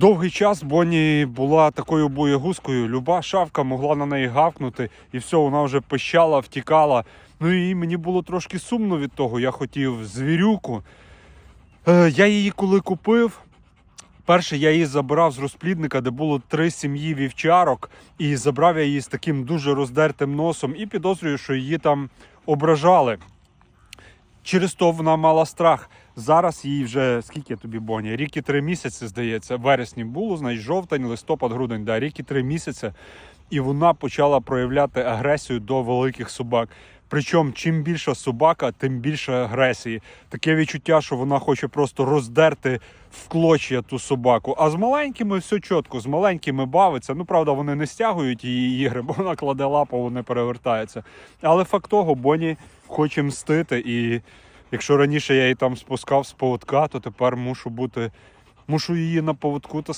Довгий час Бонні була такою боєгузкою. Люба шавка могла на неї гавкнути, і все, вона вже пищала, втікала. Ну і мені було трошки сумно від того. Я хотів звірюку. Е, я її коли купив. Перше, я її забирав з розплідника, де було три сім'ї вівчарок, і забрав я її з таким дуже роздертим носом і підозрюю, що її там ображали. Через то вона мала страх. Зараз їй вже скільки тобі Боні? Рік і три місяці, здається. Вересні було, значить жовтень, листопад, грудень, да, рік і три місяці. І вона почала проявляти агресію до великих собак. Причому, чим більша собака, тим більше агресії. Таке відчуття, що вона хоче просто роздерти в клоч'я ту собаку. А з маленькими все чітко, з маленькими бавиться. Ну, правда, вони не стягують її ігри, бо вона кладе лапу, вони перевертаються. Але факт того, Боні хоче мстити. І якщо раніше я її там спускав з поводка, то тепер мушу бути. Мушу її на поводку